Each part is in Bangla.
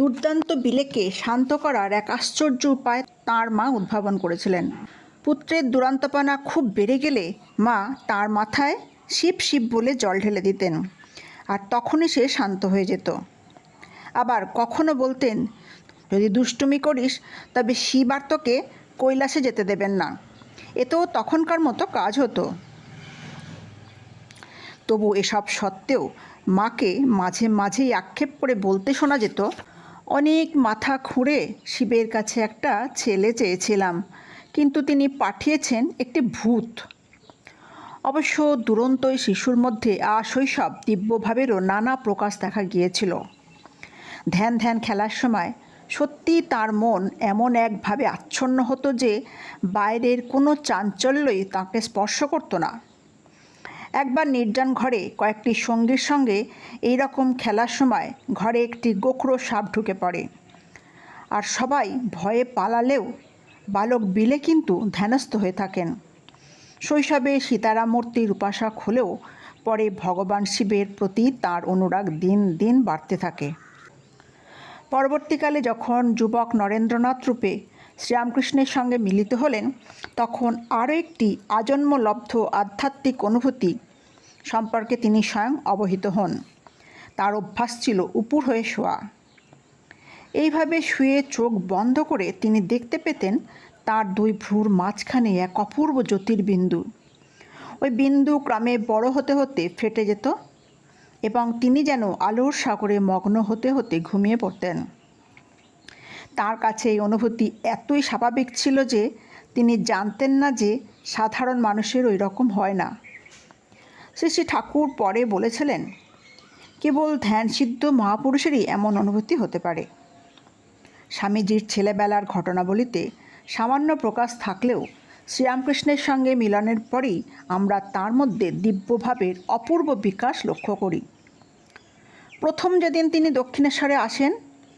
দুর্দান্ত বিলেকে শান্ত করার এক আশ্চর্য উপায় তাঁর মা উদ্ভাবন করেছিলেন। পুত্রের দুরান্তপনা খুব বেড়ে গেলে মা তার মাথায় শিব শিব বলে জল ঢেলে দিতেন আর তখনই সে শান্ত হয়ে যেত। আবার কখনো বলতেন, যদি দুষ্টুমি করিস, তবে শিব আর তোকে কৈলাসে যেতে দেবেন না। এতেও তখনকার মতো কাজ হতো। তবু এসব সত্ত্বেও মাকে মাঝে মাঝেই আক্ষেপ করে বলতে শোনা যেত অনেক মাথা খুঁড়ে শিবের কাছে একটা ছেলে চেয়েছিলাম, কিন্তু তিনি পাঠিয়েছেন একটি ভূত। অবশ্য দুরন্ত ওই শিশুর মধ্যে আশৈশব দিব্যভাবেরও নানা প্রকাশ দেখা গিয়েছিল। ধ্যান ধ্যান খেলার সময় সত্যি তার মন এমন একভাবে আচ্ছন্ন হতো যে বাইরের কোনো চাঞ্চল্যই তাকে স্পর্শ করতো না। একবার নির্জন ঘরে কয়েকটি সঙ্গীর সঙ্গে এই রকম খেলার সময় ঘরে একটি গোখরো সাপ ঢুকে পড়ে। আর সবাই ভয়ে পালালেও বালক বিলে কিন্তু ধ্যানস্থ হয়ে থাকেন। শৈশবে সীতারাম মূর্তির উপাসক হলেও পরে ভগবান শিবের প্রতি তার অনুরাগ দিন দিন বাড়তে থাকে। পরবর্তীকালে যখন যুবক নরেন্দ্রনাথ রূপে শ্রীরামকৃষ্ণের সঙ্গে মিলিত হলেন, তখন আরও একটি আজন্মলব্ধ আধ্যাত্মিক অনুভূতি সম্পর্কে তিনি স্বয়ং অবহিত হন। তার অভ্যাস ছিল উপুর হয়ে শোয়া। এইভাবে শুয়ে চোখ বন্ধ করে তিনি দেখতে পেতেন তার দুই ভ্রুর মাঝখানে এক অপূর্ব জ্যোতির্বিন্দু। ওই বিন্দু ক্রমে বড় হতে হতে ফেটে যেত এবং তিনি যেন আলোর সাগরে মগ্ন হতে হতে ঘুমিয়ে পড়তেন। তার কাছে এই অনুভূতি এতই স্বাভাবিক ছিল যে তিনি জানতেন না যে সাধারণ মানুষের ওই রকম হয় না। শ্রী শ্রী ঠাকুর পরে বলেছিলেন, কেবল ধ্যানসিদ্ধ মহাপুরুষেরই এমন অনুভূতি হতে পারে। স্বামীজির ছেলেবেলার ঘটনাবলিতে সামান্য প্রকাশ থাকলেও শ্রীরামকৃষ্ণের সঙ্গে মিলনের পরেই আমরা তার মধ্যে দিব্যভাবের অপূর্ব বিকাশ লক্ষ্য করি। প্রথম যেদিন তিনি দক্ষিণেশ্বরে আসেন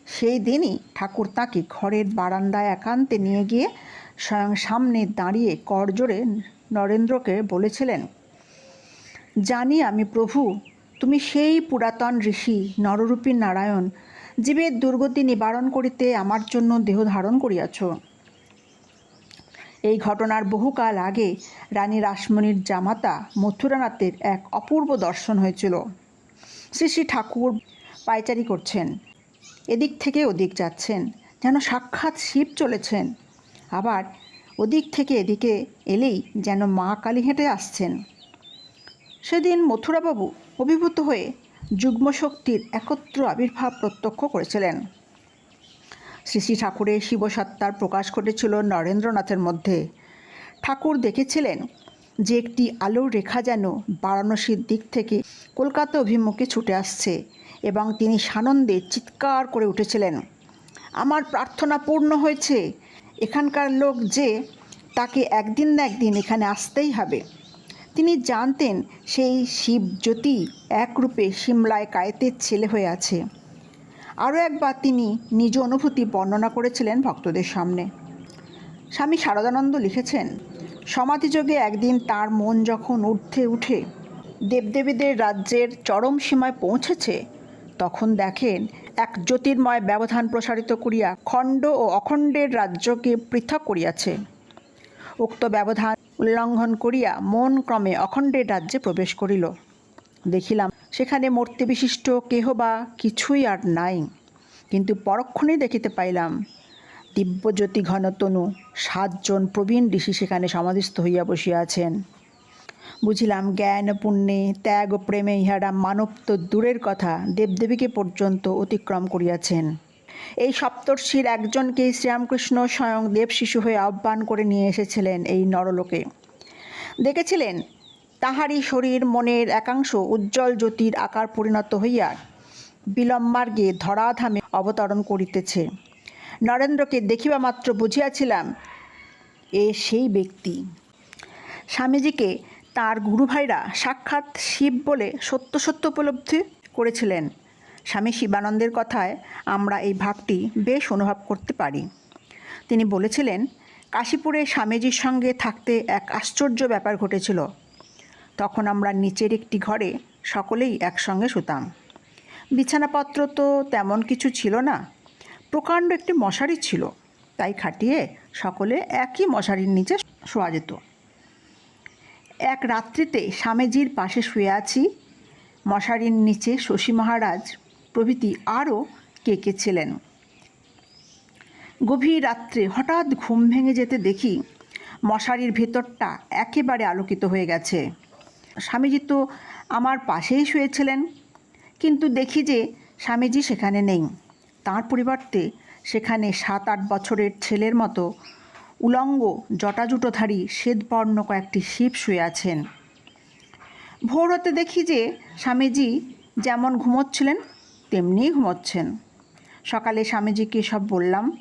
সেই দিনই ঠাকুর তাকে ঘরের বারান্দায় একান্তে নিয়ে গিয়ে স্বয়ং সামনে দাঁড়িয়ে করজোরে নরেন্দ্রকে বলেছিলেন, জানি আমি প্রভু, তুমি সেই পুরাতন ঋষি নররূপী নারায়ণ, জীবের দুর্গতি নিবারণ করিতে আমার জন্য দেহ ধারণ করিয়াছ। এই ঘটনার বহুকাল আগে রানী রাসমণির জামাতা মথুরানাথের এক অপূর্ব দর্শন হয়েছিল। শ্রী শ্রী ঠাকুর পায়চারি করছেন। এদিক থেকে ওদিক যাচ্ছেন, যেন সাক্ষাৎ শিব চলেছেন। আবার ওদিক থেকে এদিকে এলেই যেন মা কালী হেঁটে আসছেন। সেদিন মথুরাবাবু অভিভূত হয়ে যুগ্ম শক্তির একত্র আবির্ভাব প্রত্যক্ষ করেছিলেন। শ্রী শ্রী ঠাকুরের শিবসত্তার প্রকাশ ঘটেছিল নরেন্দ্রনাথের মধ্যে। ঠাকুর দেখেছিলেন যে একটি আলোর রেখা যেন বারাণসীর দিক থেকে কলকাতা অভিমুখে ছুটে আসছে। এবং তিনি সানন্দে চিৎকার করে উঠেছিলেন। আমার প্রার্থনা পূর্ণ হয়েছে। এখানকার লোক যে তাকে একদিন না একদিন এখানে আসতেই হবে। তিনি জানতেন সেই শিব জ্যোতি একরূপে সিমলায় কায়েতের ছেলে হয়ে আছে। আরও একবার তিনি নিজ অনুভূতি বর্ণনা করেছিলেন ভক্তদের সামনে। স্বামী শারদানন্দ লিখেছেন, সমাধিযোগে একদিন তার মন যখন ঊর্ধ্বে উঠে, দেবদেবীদের রাজ্যের চরম সীমায় পৌঁছেছে তখন দেখেন এক জ্যোতির্ময় ব্যবধান প্রসারিত করিয়া খণ্ড ও অখণ্ডের রাজ্যকে পৃথক করিয়াছে। উক্ত ব্যবধান উল্লঙ্ঘন করিয়া মন ক্রমে অখণ্ডের রাজ্যে প্রবেশ করিল। দেখিলাম সেখানে মূর্তি বিশিষ্ট কেহ বা কিছুই আর নাই। কিন্তু পরক্ষণেই দেখিতে পাইলাম, দিব্যজ্যোতি ঘনতনু সাতজন প্রবীণ ঋষি সেখানে সমাধিস্থ হইয়া বসিয়া আছেন। বুঝিলাম জ্ঞান, পুণ্যে, ত্যাগ, প্রেমে ইহারা মানব তো দূরের কথা দেবদেবীকে পর্যন্ত অতিক্রম করিয়াছেন। এই সপ্তর্ষির একজনকেই শ্রীরামকৃষ্ণ স্বয়ং দেব শিশু হয়ে আহ্বান করে নিয়ে এসেছিলেন এই নরলোকে। দেখেছিলেন? তাহারই শরীর, মনের একাংশ উজ্জ্বল জ্যোতির আকার পরিণত হইয়া বিলম্মার্গে ধরাধামে অবতরণ করিতেছে। নরেন্দ্রকে দেখিবা মাত্র বুঝিয়াছিলাম, এ সেই ব্যক্তি। স্বামীজিকে তার গুরুভাইরা সাক্ষাৎ শিব বলে সত্য সত্য উপলব্ধি করেছিলেন। স্বামী শিবানন্দের কথায় আমরা এই ভাবটি বেশ অনুভব করতে পারি। তিনি বলেছিলেন, কাশীপুরে স্বামীজির সঙ্গে থাকতে এক আশ্চর্য ব্যাপার ঘটেছিল। তখন আমরা নিচের একটি ঘরে সকলেই একসঙ্গে শুতাম। বিছানাপত্র তো তেমন কিছু ছিল না, প্রকাণ্ড একটি মশারি ছিল, তাই খাটিয়ে সকলে একই মশারির নিচে শোয়া যেত। এক রাত্রিতে স্বামীজির পাশে শুয়ে আছি। মশারির নিচে শশী মহারাজ প্রভৃতি আরও কে কে ছিলেন গভীর রাত্রে হঠাৎ ঘুম ভেঙে যেতে দেখি মশারির ভেতরটা একেবারে আলোকিত হয়ে গেছে। স্বামীজি তো আমার পাশেই শুয়েছিলেন, কিন্তু দেখি যে স্বামীজি সেখানে নেই। তার পরিবর্তে সেখানে সাত আট বছরের ছেলের মতো উলঙ্গ, জটাজুটোধারী শ্বেতবর্ণ কয়েকটি শিব শুয়ে আছেন। ভোর হতে দেখি যে স্বামীজি যেমন ঘুমোচ্ছিলেন তেমনিই ঘুমোচ্ছেন। সকালে স্বামীজিকে সব বললাম।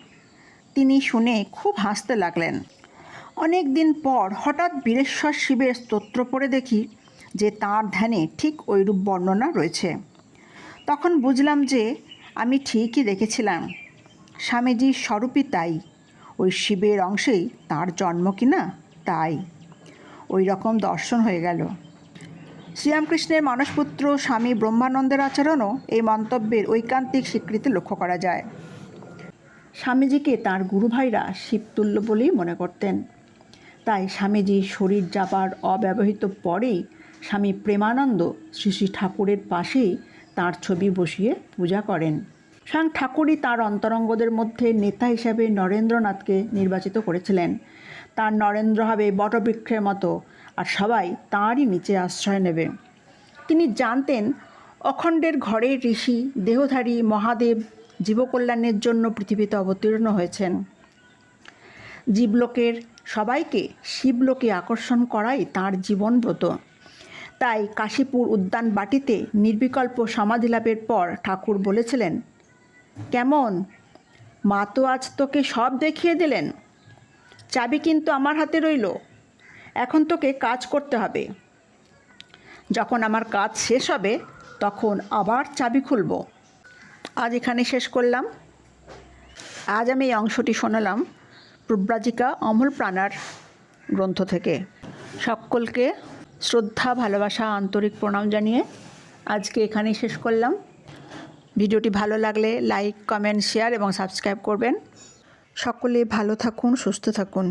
তিনি শুনে খুব হাসতে লাগলেন। অনেক দিন পর হঠাৎ বীরেশ্বর শিবের স্তোত্র পড়ে দেখি যে তাঁর ধ্যানে ঠিক ওইরূপ বর্ণনা রয়েছে। তখন বুঝলাম যে আমি ঠিকই দেখেছিলাম। স্বামীজির স্বরূপই তাই। ওই শিবের অংশেই তার জন্ম কি না? তাই। ওই রকম দর্শন হয়ে গেল। শ্রীরামকৃষ্ণের মানসপুত্র স্বামী ব্রহ্মানন্দের আচরণও এই মন্তব্যের ঐকান্তিক স্বীকৃতি লক্ষ্য করা যায়। স্বামীজিকে তার গুরুভাইরা শিবতুল্য বলেই মনে করতেন। তাই স্বামীজি শরীর যাবার অব্যবহৃত পরেই স্বামী প্রেমানন্দ শ্রী শ্রী ঠাকুরের পাশেই তার ছবি বসিয়ে পূজা করেন। স্বয়ং ঠাকুরই তার অন্তরঙ্গদের মধ্যে নেতা হিসাবে নরেন্দ্রনাথকে নির্বাচিত করেছিলেন। তার নরেন্দ্র হবে বটবৃক্ষের মতো, আর সবাই তাঁরই নিচে আশ্রয় নেবে। তিনি জানতেন, অখণ্ডের ঘরে ঋষি, দেহধারী, মহাদেব, জীবকল্যাণের জন্য পৃথিবীতে অবতীর্ণ হয়েছেন। জীবলোকের সবাইকে শিবলোকে আকর্ষণ করাই তাঁর জীবনব্রত। তাই কাশীপুর উদ্যান বাটিতে নির্বিকল্প সমাধি লাভের পর ঠাকুর বলেছিলেন কেমন? মা তো আজ তোকে সব দেখিয়ে দিলেন। চাবি কিন্তু আমার হাতে রইল। এখন তোকে কাজ করতে হবে। যখন আমার কাজ শেষ হবে, তখন আবার চাবি খুলব। আজ এখানে শেষ করলাম। আজ আমি এই অংশটি শোনালাম প্রব্রাজিকা অমল প্রাণার গ্রন্থ থেকে। সকলকে শ্রদ্ধা, ভালোবাসা, আন্তরিক প্রণাম জানিয়ে আজকে এখানেই শেষ করলাম। ভিডিওটি ভালো লাগলে লাইক কমেন্ট শেয়ার এবং সাবস্ক্রাইব করবেন। সকলে ভালো থাকুন সুস্থ থাকুন।